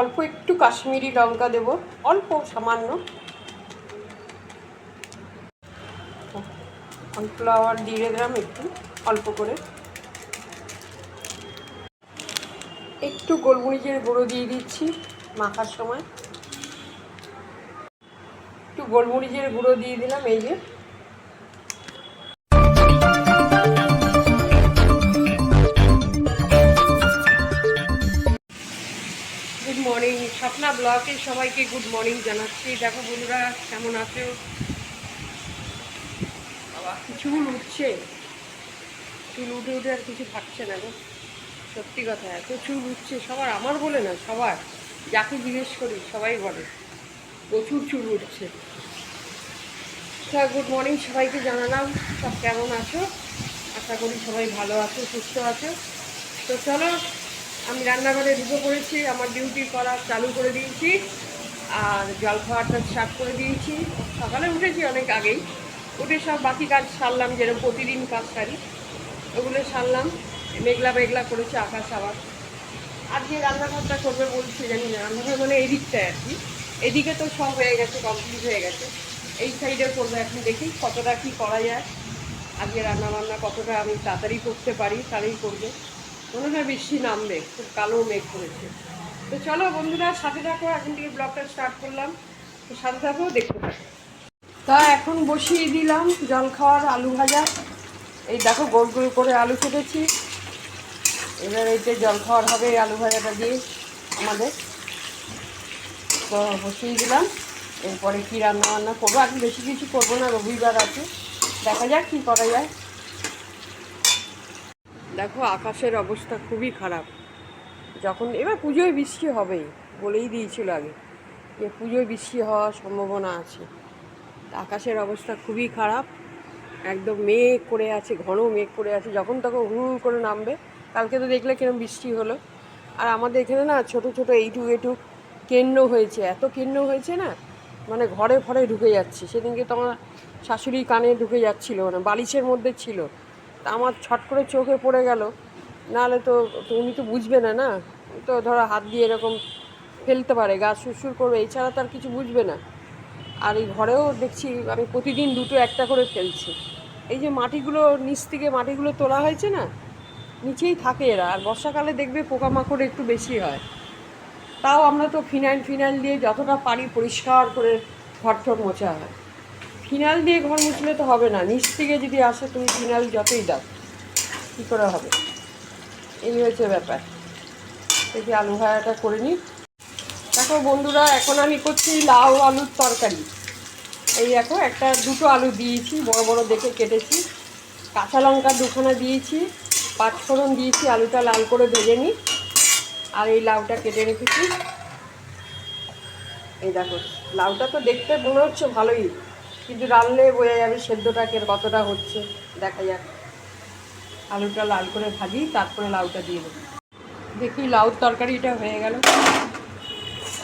অল্প একটু কাশ্মীরি লঙ্কা দেব, অল্প সামান্য। কর্নফ্লাওয়ার দিয়ে দিলাম একটু, অল্প করে। একটু গোলমরিচের গুঁড়ো দিয়ে দিচ্ছি মাখার সময়। একটু গোলমরিচের গুঁড়ো দিয়ে দিলাম, এই যে। মর্নিং স্বপ্না ব্লকে সবাইকে গুড মর্নিং জানাচ্ছি। দেখো বন্ধুরা, কেমন আছো? চুল উঠছে। চুল উঠে উঠে আর কিছু থাকছে না গো। সত্যি কথা, এত চুল উঠছে, সবার আমার বলে না, সবার। যাকে জিজ্ঞেস করি, সবাই বলে, প্রচুর চুল উঠছে। গুড মর্নিং সবাইকে জানালাম, সব কেমন আছো? আশা করি সবাই ভালো আছো, সুস্থ আছো। তো চলো আমি রান্নাঘরে ঢুকে পড়েছি, আমার ডিউটি করা চালু করে দিয়েছি, আর জল খাওয়াটা স্টার্ট করে দিয়েছি। সকালে উঠেছি অনেক আগেই, উঠে সব বাকি কাজ সারলাম, যেরকম প্রতিদিন কাজ সারি, ওগুলো সারলাম, মেঘলা মেঘলা করেছে আকাশ আবার। আর যে রান্নাঘরটা করবে বলছি, জানি না, রান্নাঘর মানে এই দিকটায় আর কি। এদিকে তো সব হয়ে গেছে কমপ্লিট হয়ে গেছে। এই সাইডে করব এখন দেখি, কতটা কি করা যায়। আজকে রান্না বান্না কতটা আমি তাড়াতাড়ি করতে পারি তাড়াতাড়ি করব। মনে হয় বৃষ্টি নামবে, খুব কালো মেঘ করেছে। তো চলো বন্ধুরা, সাথে থাকো, এখন থেকে ব্লগটা স্টার্ট করলাম। তো সাথে থাকো, দেখতে থাকো। তা এখন বসিয়ে দিলাম জল খাওয়ার আলু ভাজা। এই দেখো, গোল গোল করে আলু কেটেছি। এবার এই যে জল খাওয়ার হবে এই আলু ভাজাটা দিয়ে আমাদের। তো বসিয়ে দিলাম। এরপরে কী রান্না বান্না করব? এখন বেশি কিছু করব না, রবিবার আছে। দেখা যাক কী করা যায়। দেখো, আকাশের অবস্থা খুবই খারাপ। যখন, এবার পুজোয় বৃষ্টি হবেই, বলেই দিয়েছিল আগে যে পুজোয় বৃষ্টি হওয়ার সম্ভাবনা আছে। আকাশের অবস্থা খুবই খারাপ। একদম মেঘ করে আছে, ঘন মেঘ করে আছে। যখন তখন হুড় করে নামবে, কালকে তো দেখলে কিরম বৃষ্টি হলো। আর আমাদের এখানে না, ছোট ছোট এইটুক এটুক কেন্ন হয়েছে। এত কেন্ন হয়েছে না মানে ঘরে ঘরে ঢুকে যাচ্ছে। সেদিনকে তো আমার শাশুড়ি কানে ঢুকে যাচ্ছিল মানে বালিশের মধ্যে ছিল। আমার ছট করে চোখে পড়ে গেল। নাহলে তো তুমি তো বুঝবে না না? তো ধরো হাত দিয়ে এরকম ফেলতে পারে গাছ সুরসুর করবে এছাড়া তো আর কিছু বুঝবে না। আর এই ঘরেও দেখছি আমি প্রতিদিন দুটো একটা করে ফেলছি। এই যে মাটিগুলো, নিচ থেকে মাটিগুলো তোলা হয়েছে না, নিচেই থাকে এরা। আর বর্ষাকালে দেখবে পোকামাকড় একটু বেশি হয়। তাও আমরা তো ফিনাইল ফিনাইল দিয়ে যতটা পারি পরিষ্কার করে ঘর মোছা হয়। ফিনাইল দিয়ে ঘর মুছলে তো হবে না। নিচ থেকে যদি আসে, তুমি ফিনাইল যতই দাও, কী করে হবে? এই হয়েছে ব্যাপার। দেখি আলু ভাড়াটা করে নিই। দেখো বন্ধুরা, এখন আমি করছি লাউ আলুর তরকারি। এই দেখো, একটা, দুটো আলু দিয়েছি, বড় বড় দেখে কেটেছি। কাঁচা লঙ্কা দুখানা দিয়েছি পাঁচফোড়ন দিয়েছি, আলুটা লাল করে ভেজে নিই। আর এই লাউটা কেটে রেখেছি। এই দেখো, লাউটা তো দেখতে মনে হচ্ছে ভালোই। কিন্তু রানলে বোঝা যাবে সেদ্ধটা সেদ্ধটাকে কতটা হচ্ছে, দেখা যাক। আলুটা লাল করে ভাজি, তারপরে লাউটা দিয়ে দেবো। দেখি লাউর তরকারিটা হয়ে গেল।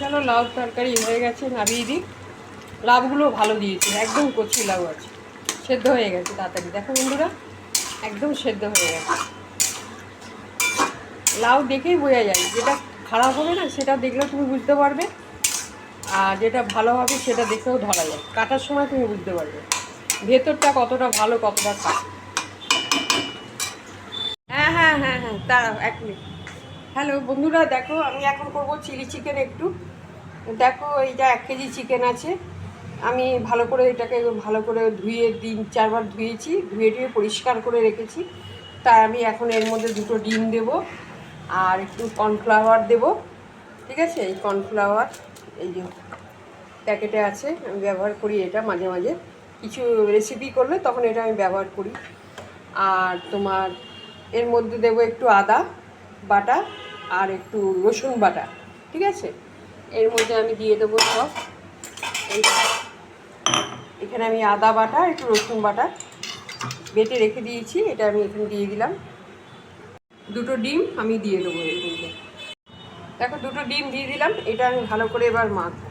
চলো, লাউর তরকারি হয়ে গেছে, নামিয়ে দিই। লাউগুলো ভালো দিয়েছে, একদম কচি লাউ আছে। সেদ্ধ হয়ে গেছে, তাড়াতাড়ি। দেখো বন্ধুরা, একদম সেদ্ধ হয়ে গেছে। লাউ দেখেই বোঝা যায়, যেটা খারাপ হবে না, সেটা দেখলেও তুমি বুঝতে পারবে। আর যেটা ভালো হবে সেটা দেখেও ধরা যায় কাটার সময় তুমি বুঝতে পারবে। ভেতরটা কতটা ভালো, কতটা খারাপ। হ্যাঁ হ্যাঁ হ্যাঁ হ্যাঁ দাঁড়াও এক মিনিট। হ্যালো, বন্ধুরা, দেখো, আমি এখন করব চিলি চিকেন একটু। দেখো এইটা এক কেজি চিকেন আছে। আমি ভালো করে এটাকে ভালো করে ধুয়ে দিন চারবার ধুয়েছি। ধুয়ে টুয়ে পরিষ্কার করে রেখেছি। তাই আমি এখন এর মধ্যে দুটো ডিম দেব। আর একটু কর্নফ্লাওয়ার দেব। ঠিক আছে? এই কর্নফ্লাওয়ার। এই যে প্যাকেটে আছে, আমি ব্যবহার করি এটা মাঝে মাঝে। কিছু রেসিপি করলে তখন এটা আমি ব্যবহার করি। আর তোমার এর মধ্যে দেবো একটু আদা বাটা আর একটু রসুন বাটা, ঠিক আছে? এর মধ্যে আমি দিয়ে দেবো সব। এই এখানে আমি আদা বাটা, একটু রসুন বাটা বেটে রেখে দিয়েছি, এটা আমি এখানে দিয়ে দিলাম। দুটো ডিম আমি দিয়ে দেবো এর মধ্যে। দেখো, দুটো ডিম দিয়ে দিলাম, এটা আমি ভালো করে এবার মাখবো।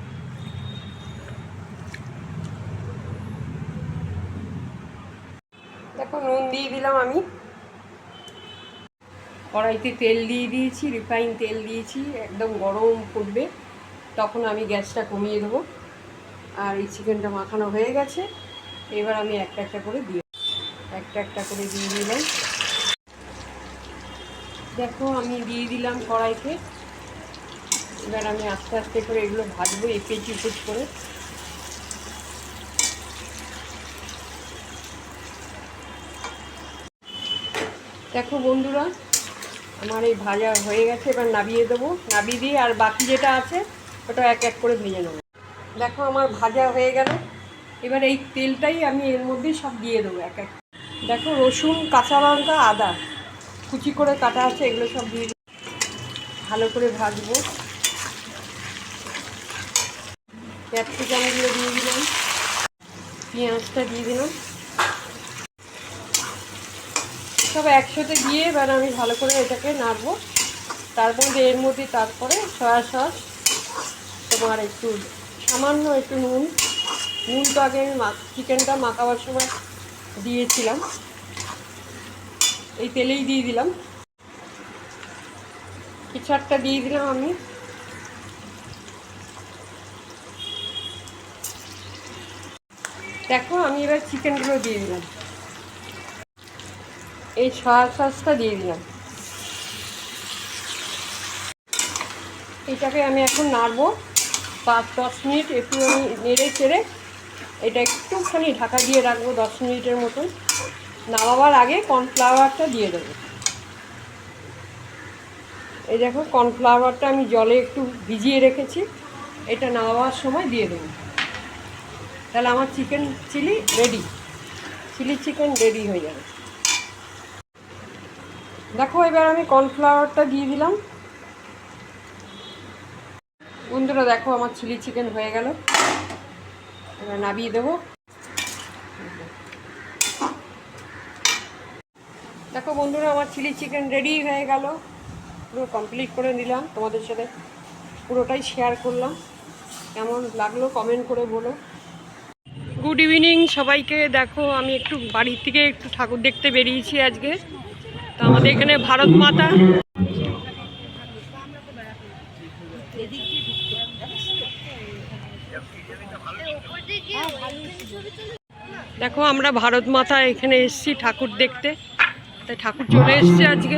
দেখো, নুন দিয়ে দিলাম আমি। কড়াইতে তেল দিয়ে দিয়েছি, রিফাইন তেল দিয়েছি, একদম গরম ফুটবে তখন আমি গ্যাসটা কমিয়ে দেবো। আর এই চিকেনটা মাখানো হয়ে গেছে। এবার আমি একটা একটা করে দিয়ে একটা একটা করে দিয়ে দিলাম। দেখো, আমি দিয়ে দিলাম কড়াইতে। এবার আমি আস্তে আস্তে করে এগুলো ভাজবো এপিচ উপিচ করে। দেখো বন্ধুরা, আমার এই ভাজা হয়ে গেছে, এবার নাবিয়ে দেবো। নাবিয়ে দিয়ে আর বাকি যেটা আছে, ওটা এক এক করে ভেজে নেব। দেখো আমার ভাজা হয়ে গেল। এবার এই তেলটাই আমি এর মধ্যেই সব দিয়ে দেবো এক এক। দেখো রসুন, কাঁচা লঙ্কা, আদা। কুচি করে কাটা আছে, এগুলো সব দিয়ে। ভালো করে ভাজবো। ক্যাপসিকামগুলো দিয়ে দিলাম। পেঁয়াজটা দিয়ে দিলাম। সব একসাথে দিয়ে এবার আমি ভালো করে এটাকে নাড়বো। তারপর এর মধ্যে তারপরে সয়া সস, তোমার একটু সামান্য একটু নুন। নুন তো আগে আমি চিকেনটা মাখাবার সময় দিয়েছিলাম। এই তেলেই দিয়ে দিলাম। কিছু একটা দিয়ে দিলাম আমি। দেখো, আমি এবার চিকেনগুলো দিয়ে দিলাম। এই সয়া সসটা দিয়ে দিলাম। এটাকে আমি এখন নাড়বো। পাঁচ, দশ মিনিট একটু আমি নেড়ে চেড়ে এটা একটুখানি ঢাকা দিয়ে রাখব দশ মিনিটের মতন। নামাবার আগে কর্নফ্লাওয়ারটা দিয়ে দেবো। এই দেখো কর্নফ্লাওয়ারটা আমি জলে একটু ভিজিয়ে রেখেছি। এটা নামাবার সময় দিয়ে দেবো। তাহলে আমার chicken chilli ready. Chilli chicken ready হয়ে যাবে। দেখো, এবার আমি কর্নফ্লাওয়ারটা দিয়ে দিলাম। বন্ধুরা, দেখো, আমার চিলি চিকেন হয়ে গেল। এবার নাবিয়ে দেবো। দেখো বন্ধুরা, আমার চিলি চিকেন রেডি হয়ে গেল। পুরো কমপ্লিট করে নিলাম তোমাদের সাথে। পুরোটাই শেয়ার করলাম। কেমন লাগল কমেন্ট করে বলো। গুড ইভিনিং সবাইকে। দেখো, আমি একটু বাড়ির থেকে একটু ঠাকুর দেখতে বেরিয়েছি আজকে। তো আমাদের এখানে ভারত মাতা। দেখো, আমরা ভারত মাতা এখানে এসেছি ঠাকুর দেখতে। তাই ঠাকুর চলে এসছে আজকে।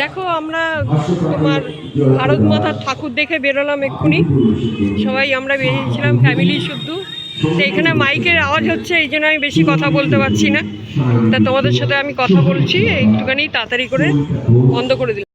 দেখো, আমরা তোমার ভারত মাতার ঠাকুর দেখে বেরোলাম এক্ষুনি। সবাই, আমরা বেরিয়েছিলাম ফ্যামিলি শুদ্ধ। তো এখানে মাইকের আওয়াজ হচ্ছে, এই জন্য আমি বেশি কথা বলতে পারছি না। তা তোমাদের সাথে আমি কথা বলছি, একটুখানি তাড়াতাড়ি করে বন্ধ করে দিলাম।